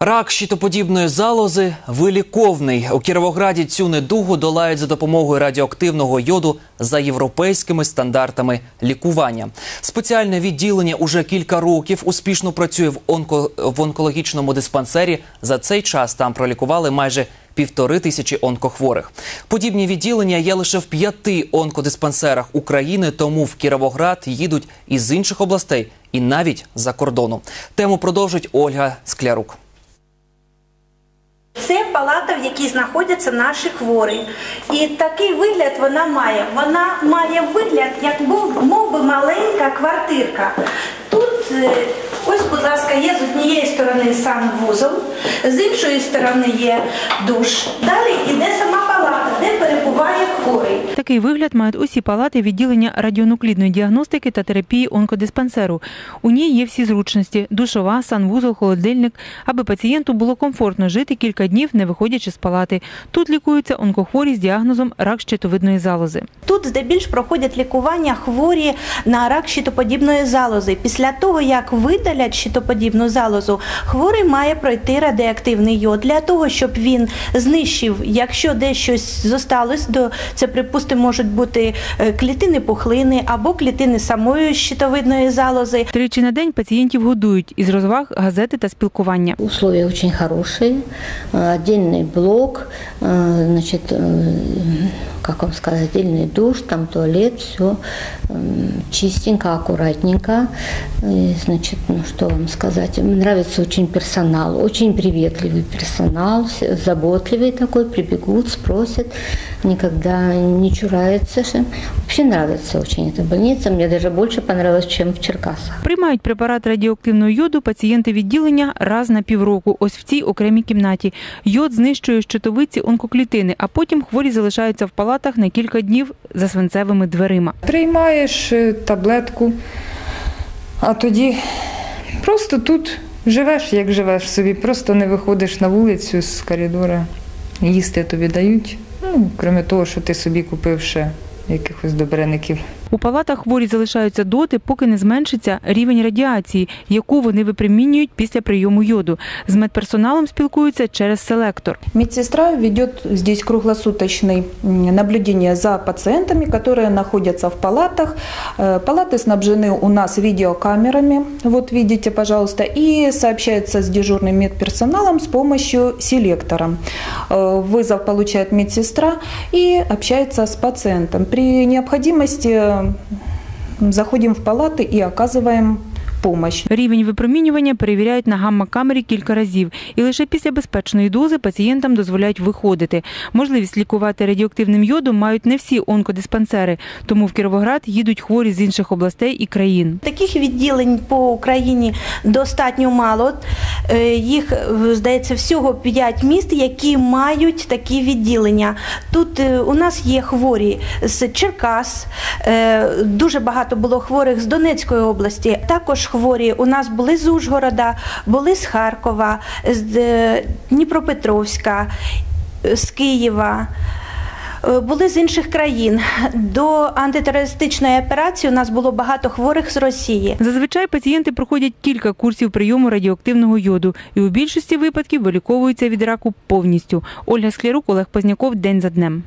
Рак щитоподібної залози виліковний. У Кіровограді цю недугу долають за допомогою радіоактивного йоду за європейськими стандартами лікування. Спеціальне відділення уже кілька років успішно працює в, онко... в онкологічному диспансері. За цей час там пролікували майже півтори тисячі онкохворих. Подібні відділення є лише в п'яти онкодиспансерах України, тому в Кіровоград їдуть із інших областей і навіть за кордону. Тему продовжить Ольга Склярук. Палата, в якій знаходяться наші хворі. І такий вигляд вона має. Вона має вигляд, як мов, би маленька квартирка. Тут, е, ось, будь ласка, є з однієї сторони сам вузол, з іншої сторони є душ. Далі йде сама хворий. Такий вигляд мають усі палати відділення радіонуклідної діагностики та терапії онкодиспансеру. У ній є всі зручності: душова, санвузол, холодильник, аби пацієнту було комфортно жити кілька днів, не виходячи з палати. Тут лікуються онкохворі з діагнозом рак щитовидної залози. Тут здебільш проходять лікування хворі на рак щитоподібної залози. Після того, як видалять щитоподібну залозу, хворий має пройти радіоактивний йод для того, щоб він знищив, якщо десь щось зосталось, до це припустимо, можуть бути е, клітини пухлини або клітини самої щитовидної залози. Тричі на день пацієнтів годують із розваг, газети та спілкування. Условия очень хорошие, э, отдельный блок, э, значит, э, как вам сказать, отдельный душ, там туалет, все чистенько, аккуратненько. И, значит, ну что вам сказать, мне нравится очень персонал, очень приветливый персонал, все заботливый такой, прибегут, спросят, никогда не чурается. Вообще нравится очень эта больница, мне даже больше понравилось, чем в Черкасах. Приймають препарат радіоактивного йоду пацієнти відділення раз на півроку. Ось в цій окремій кімнаті. Йод знищує щитовидці онкоклітини, а потім хворі залишаються в палатах на кілька днів за свинцевими дверима. Приймаєш е, таблетку, а тоді просто тут живеш, як живеш собі, просто не виходиш на вулицю з коридора. Їсти тобі дають. Ну, крім того, що ти собі купив ще якихось добреників. У палатах хворі залишаються доти, поки не зменшиться рівень радіації, яку вони випромінюють після прийому йоду. З медперсоналом спілкуються через селектор. Медсестра ведет здесь круглосуточное м, наблюдение за пациентами, которые находятся в палатах. Э, Палаты снабжены у нас видеокамерами, вот видите, пожалуйста, и сообщается с дежурным медперсоналом с помощью селектора. Э, Вызов получает медсестра и общается с пациентом. При необходимости м, заходим в палаты и оказываем помощь. Рівень випромінювання перевіряють на гамма-камері кілька разів, і лише після безпечної дози пацієнтам дозволяють виходити. Можливість лікувати радіоактивним йодом мають не всі онкодиспансери, тому в Кіровоград їдуть хворі з інших областей і країн. Таких відділень по Україні достатньо мало. Е, Їх, здається, всього 5 міст, які мають такі відділення. Тут е, у нас є хворі з Черкас, е, дуже багато було хворих з Донецької області. Також хворі у нас були з Ужгорода, були з Харкова, з е, Дніпропетровська, е, з Києва. Е, Були з інших країн. До антитерористичної операції у нас було багато хворих з Росії. Зазвичай пацієнти проходять кілька курсів прийому радіоактивного йоду і у більшості випадків виліковуються від раку повністю. Ольга Склярук, Олег Позняков. День за днем.